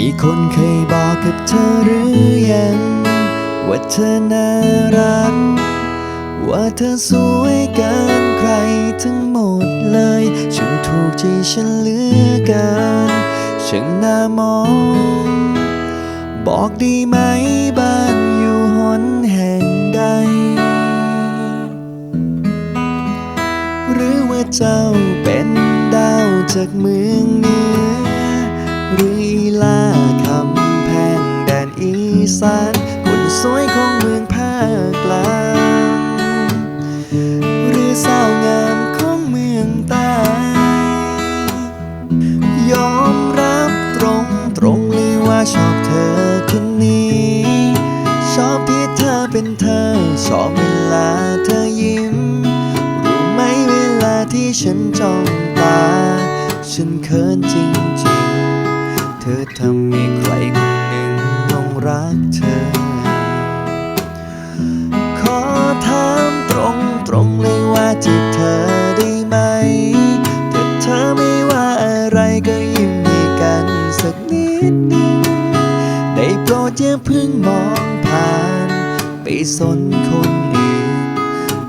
มีคนเคยบอกกับเธอหรือยัง ว่าเธอน่ารัก ว่าเธอสวยเกินใครทั้งหมดเลย ฉันถูกใจฉันเหลือเกินช่างน่ามอง บอกดีไหมบ้านอยู่หนแห่งใด หรือว่าเจ้าเป็นดาวจากเมืองเหนือ ลาคำแพงแดนอีสานคนสวยของเมืองภาคกลางหรือสาวงามของเมืองใต้ยอมรับตรงตรงเลยว่าชอบเธอคนนี้ ชอบที่เธอเป็นเธอ ชอบเวลาเธอยิ้ม รู้ไหมเวลาที่ฉันจ้องตา ฉันเขินจริงๆ อทำให้ใครคนหนึ่งหลงรักเธอ ขอถามตรงตรงๆเลยว่าจีบเธอได้ไหมถ้าเธอไม่ว่าอะไรก็ยิ้มให้กันสักนิดนึงได้โปรดอย่าเพิ่งมองผ่าน ไปสนคนอื่น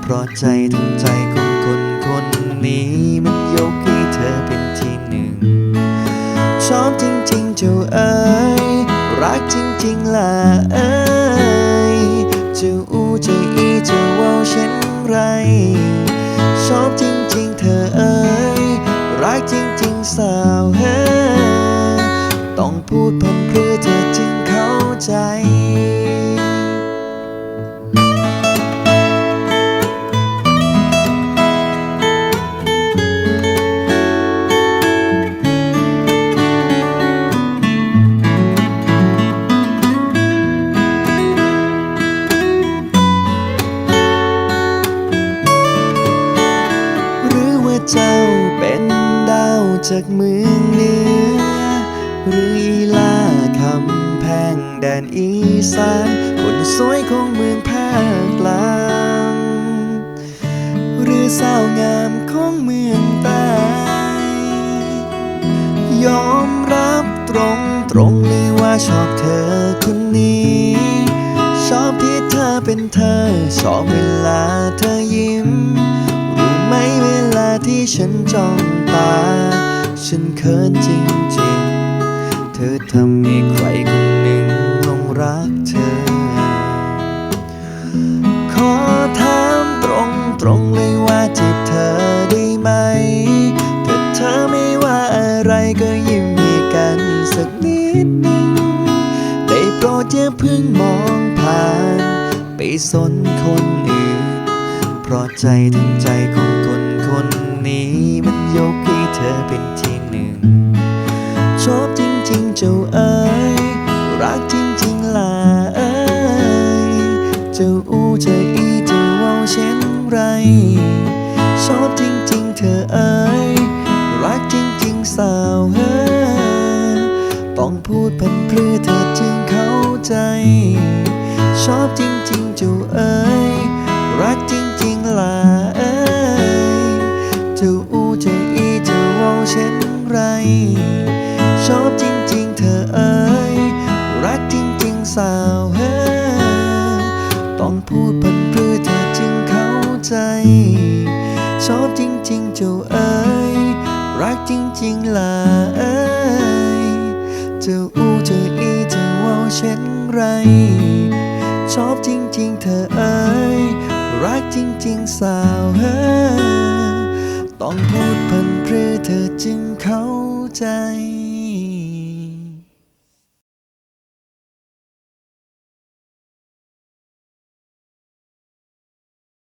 เพราะใจทั้งใจของคนคนนี้มันยกให้เธอเป็น ชอบจริงๆเจ้าเอ๋ยรักจริงๆล่ะเอ๋ยจะอูจะอีจะเว่าเช่นไร ชอบจริงๆเธอเอ๋ยรักจริงๆสาวเฮ้ต้องพูดพันเพื่อเธอจึงเข้าใจ จากเมืองเหนือ หรืออีลาคำแพงแดนอีสาน คนสวยของเมืองภาคกลาง หรือสาวงามของเมืองใต้ยอมรับตรงตรงๆเลยว่าชอบเธอคนนี้ ชอบที่เธอเป็นเธอ ชอบเวลาเธอยิ้ม รู้ไหมเวลาที่ฉันจ้องตา ฉันเขินจริงๆ เธอทำให้ใครคนหนึ่งลงรักเธอ ขอถามตรงตรงเลยว่าจีบเธอได้ไหมถ้าเธอไม่ว่าอะไรก็ยิ้มให้กันสักนิดนึงได้โปรดอย่าเพิ่งมองผ่าน ไปสนคนอื่น เพราะใจทั้งใจของคนคนนี้มันยกให้ เธอเป็นที่หนึ่ง ชอบจริงๆเจ้าเอ๋ยรักจริงๆล่ะเอ๋ยเจ้าอูเจ้าอีเจ้าเว่าเช่นไร ชอบจริงๆเธอเอ๋ยรักจริงๆสาวเฮ้อต้องพูดพันพรือเธอจึงเข้าใจ ชอบจริงๆเจ้าเอ๋ย พูดพันพรือเธอจึงเข้าใจ ชอบจริง ๆ เจ้าเอ๋ยรักจริง ๆ ล่ะเอ๋ยเจ้าอูเจ้าอีเจ้าว่าเช่นไร ชอบจริง ๆ เธอเอ๋ยรักจริง ๆ สาวเฮ้อต้องพูดพันพรือเธอจึงเข้าใจ